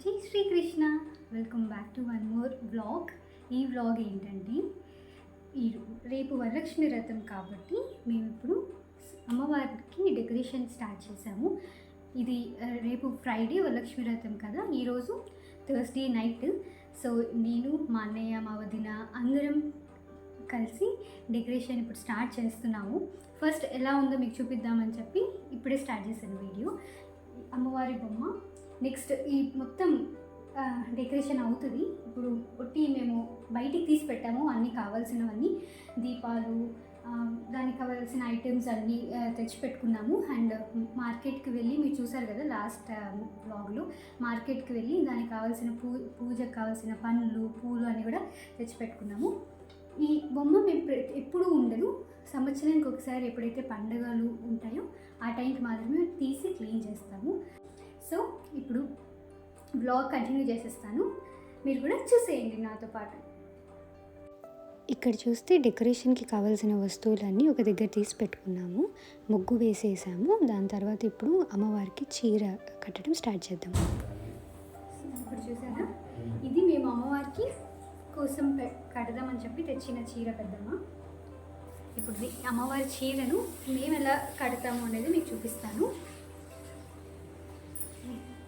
జై Shri Krishna. Welcome back to one more vlog ఈ vlog ఏంటంటే ఈ రేపు వరలక్ష్మి వ్రతం కాబట్టి మేము ఇప్పుడు అమ్మవారికి డెకరేషన్ స్టార్ట్ చేసాము. ఇది రేపు ఫ్రైడే వరలక్ష్మి వ్రతం కదా ఈరోజు థర్స్డే నైట్ సో నేను మా అన్నయ్య మా వదిన అందరం కలిసి డెకరేషన్ ఇప్పుడు స్టార్ట్ చేస్తున్నాము. ఫస్ట్ ఎలా ఉందో మీకు చూపిద్దామని చెప్పి ఇప్పుడే స్టార్ట్ చేశాను వీడియో అమ్మవారి బొమ్మ నెక్స్ట్ ఈ మొత్తం డెకరేషన్ అవుతుంది. ఇప్పుడు ఒట్టి మేము బయటికి తీసి పెట్టాము అన్నీ కావాల్సినవన్నీ. దీపాలు దానికి కావాల్సిన ఐటమ్స్ అన్నీ తెచ్చిపెట్టుకున్నాము అండ్ మార్కెట్కి వెళ్ళి మీరు చూసారు కదా లాస్ట్ బ్లాగ్లో మార్కెట్కి వెళ్ళి దానికి కావాల్సిన పూ పూజకు కావాల్సిన పండ్లు పూలు అన్నీ కూడా తెచ్చిపెట్టుకున్నాము ఈ బొమ్మ మేము ప్ర- ఎప్పుడూ ఉండదు. సంవత్సరానికి ఒకసారి ఎప్పుడైతే పండుగలు ఉంటాయో ఆ టైంకి మాత్రమే తీసి క్లీన్ చేస్తాము. సో ఇప్పుడు బ్లాగ్ కంటిన్యూ చేసేస్తాను. మీరు కూడా చూసేయండి నాతో పాటు. ఇక్కడ చూస్తే డెకరేషన్కి కావాల్సిన వస్తువులన్నీ ఒక దగ్గర తీసి పెట్టుకున్నాము. ముగ్గు వేసేసాము. దాని తర్వాత ఇప్పుడు అమ్మవారికి చీర కట్టడం స్టార్ట్ చేద్దాం. ఇప్పుడు చూసారా? ఇది మేము అమ్మవారికి కోసం కడదామని చెప్పి తెచ్చిన చీర పెద్దమ్మ. ఇప్పుడు అమ్మవారి చీరను మేము ఎలా కడతాము అనేది మీకు చూపిస్తాను.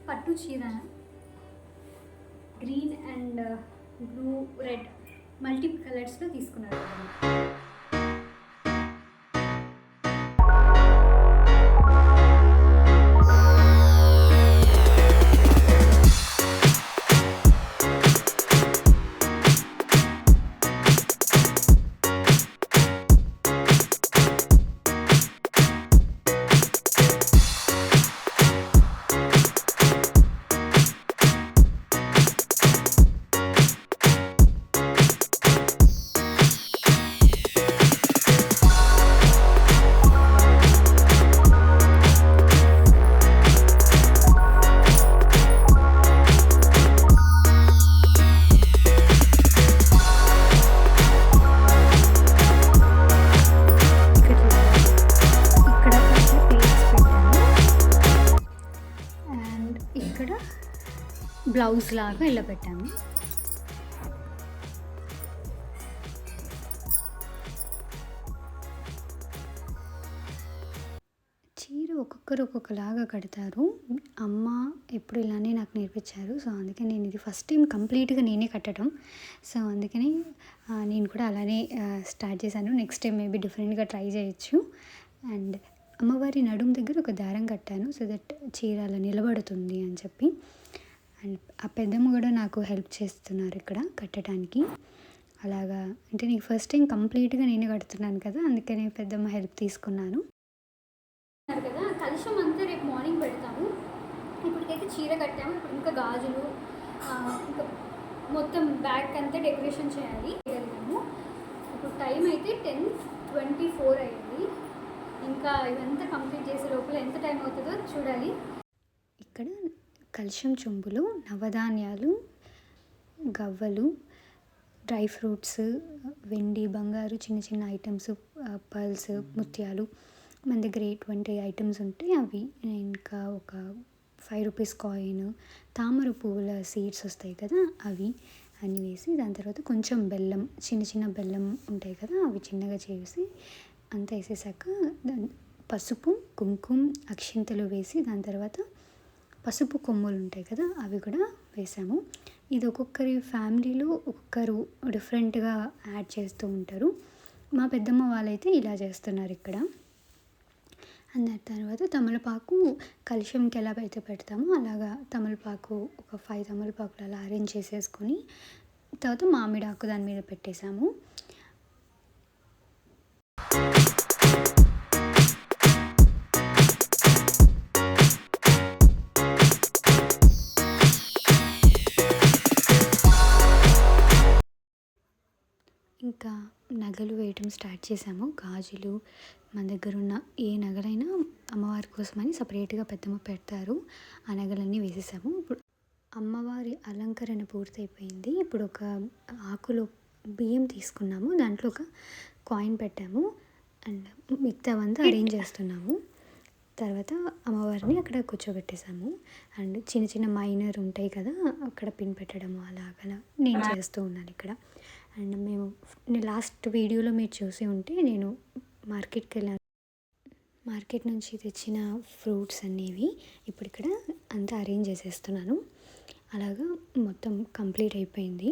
పట్టు చీర green and blue red multi కలర్స్లో తీసుకున్నారు ఇక్కడ బ్లౌజ్ లాగా ఇలా పెట్టాము చీర ఒక్కొక్కరు ఒక్కొక్కలాగా కడతారు. అమ్మ ఎప్పుడు ఇలానే నాకు నేర్పించారు. సో అందుకే నేను ఇది ఫస్ట్ టైం కంప్లీట్గా నేనే కట్టడం. సో అందుకని నేను కూడా అలానే స్టార్ట్ చేశాను. నెక్స్ట్ టైం మేబీ డిఫరెంట్గా ట్రై చేయొచ్చు. అండ్ అమ్మవారి నడుం దగ్గర ఒక దారం కట్టాను. సో దట్ చీర అలా నిలబడుతుంది అని చెప్పి. అండ్ ఆ పెద్దమ్మ కూడా నాకు హెల్ప్ చేస్తున్నారు ఇక్కడ కట్టడానికి. అలాగా అంటే నీకు ఫస్ట్ టైం కంప్లీట్గా నేనే కడుతున్నాను కదా అందుకనే పెద్దమ్మ హెల్ప్ తీసుకున్నాను. కదా కలుషం అంతా రేపు మార్నింగ్ పెడతాము. ఇప్పటికైతే చీర కట్టాము. ఇప్పుడు ఇంకా గాజులు ఇంకా మొత్తం బ్యాగ్ అంతా డెకరేషన్ చేయాలి. వెళ్తాము ఇప్పుడు టైం అయితే టెన్ ట్వంటీ ఫోర్ అయ్యింది. ఇంకా ఇదంతా కంప్లీట్ చేసే లోపల ఎంత టైం అవుతుందో చూడాలి. ఇక్కడ కలుషం చెంబులో నవధాన్యాలు గవ్వలు డ్రై ఫ్రూట్స్ వెండి బంగారు చిన్న చిన్న ఐటమ్స్ పర్ల్స్ ముత్యాలు. మన దగ్గర ఎటువంటి ఐటమ్స్ ఉంటే అవి ఇంకా ఒక ఫైవ్ రూపీస్ కాయిన్ తామర పువ్వుల సీడ్స్ వస్తాయి కదా అవి అన్నీ వేసి దాని తర్వాత కొంచెం బెల్లం చిన్న చిన్న బెల్లం ఉంటాయి కదా అవి చిన్నగా చేసి అంతా వేసేసాక పసుపు కుంకుమ అక్షింతలు వేసి దాని తర్వాత పసుపు కొమ్ములు ఉంటాయి కదా అవి కూడా వేసాము. ఇది ఒక్కొక్కరి ఫ్యామిలీలో ఒక్కొక్కరు డిఫరెంట్గా యాడ్ చేస్తూ ఉంటారు. మా పెద్దమ్మ వాళ్ళైతే ఇలా చేస్తున్నారు ఇక్కడ. అండ్ దాని తర్వాత తమలపాకు కలుషంకి ఎలా అయితే పెడతామో అలాగా తమలపాకు ఒక ఫైవ్ తమలపాకులు అలా అరేంజ్ చేసేసుకొని తర్వాత మామిడాకు దాని మీద పెట్టేశాము ఇంకా నగలు వేయటం స్టార్ట్ చేసాము గాజులు మన దగ్గర ఉన్న ఏ నగలైనా అమ్మవారి కోసమని సపరేట్గా పెద్దమ్మ పెడతారు. ఆ నగలన్నీ వేసేసాము. ఇప్పుడు అమ్మవారి అలంకరణ పూర్తయిపోయింది. ఇప్పుడు ఒక ఆకులో బియ్యం తీసుకున్నాము. దాంట్లో ఒక కాయిన్ పెట్టాము. అండ్ మిగతావంతా అరేంజ్ చేస్తున్నాము. తర్వాత అమ్మవారిని అక్కడ కూర్చోబెట్టేసాము అండ్ చిన్న చిన్న మైనర్ ఉంటాయి కదా అక్కడ పిన్ పెట్టడం అలాగలా నేను చేస్తూ ఉన్నాను ఇక్కడ. అండ్ మేము నేను లాస్ట్ వీడియోలో మీరు చూసి ఉంటే నేను మార్కెట్కి వెళ్ళాను. మార్కెట్ నుంచి తెచ్చిన ఫ్రూట్స్ అనేవి ఇప్పుడు ఇక్కడ అంతా అరేంజ్ చేసేస్తున్నాను. అలాగా మొత్తం కంప్లీట్ అయిపోయింది.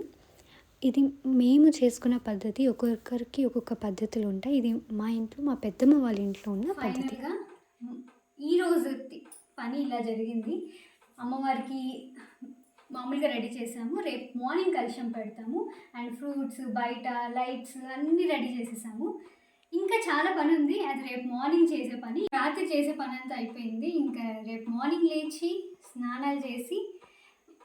ఇది మేము చేసుకున్న పద్ధతి ఒక్కొక్కరికి ఒక్కొక్క పద్ధతులు ఉంటాయి. ఇది మా ఇంట్లో మా పెద్దమ్మ వాళ్ళ ఇంట్లో ఉన్న పద్ధతి. ఈరోజు పని ఇలా జరిగింది. అమ్మవారికి మామూలుగా రెడీ చేసాము. రేపు మార్నింగ్ కలుషం పెడతాము. అండ్ ఫ్రూట్స్ బయట లైట్స్ అన్నీ రెడీ చేసేసాము. ఇంకా చాలా పని ఉంది. అది రేపు మార్నింగ్ చేసే పని. రాత్రి చేసే పని అంతా అయిపోయింది. ఇంకా రేపు మార్నింగ్ లేచి స్నానాలు చేసి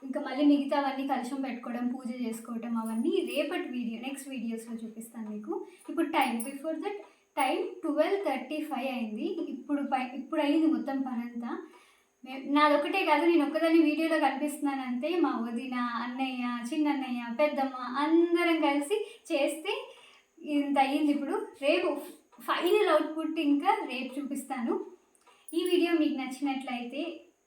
ఇంకా మళ్ళీ మిగతావన్నీ కలుషం పెట్టుకోవడం పూజ చేసుకోవడం అవన్నీ రేపటి వీడియో నెక్స్ట్ వీడియోస్లో చూపిస్తాను మీకు. ఇప్పుడు time before that time twelve thirty five అయింది. ఇప్పుడు పై ఇప్పుడు అయింది మొత్తం పని అంతా నాదొక్కటే కాదు నేను ఒక్కదాన్ని వీడియోలో కనిపిస్తున్నాను అంతే. మా వదిన అన్నయ్య చిన్నన్నయ్య పెద్దమ్మ అందరం కలిసి చేస్తే ఇంత అయ్యింది ఇప్పుడు. రేపు ఫైనల్ అవుట్పుట్ ఇంకా రేపు చూపిస్తాను. ఈ వీడియో మీకు నచ్చినట్లయితే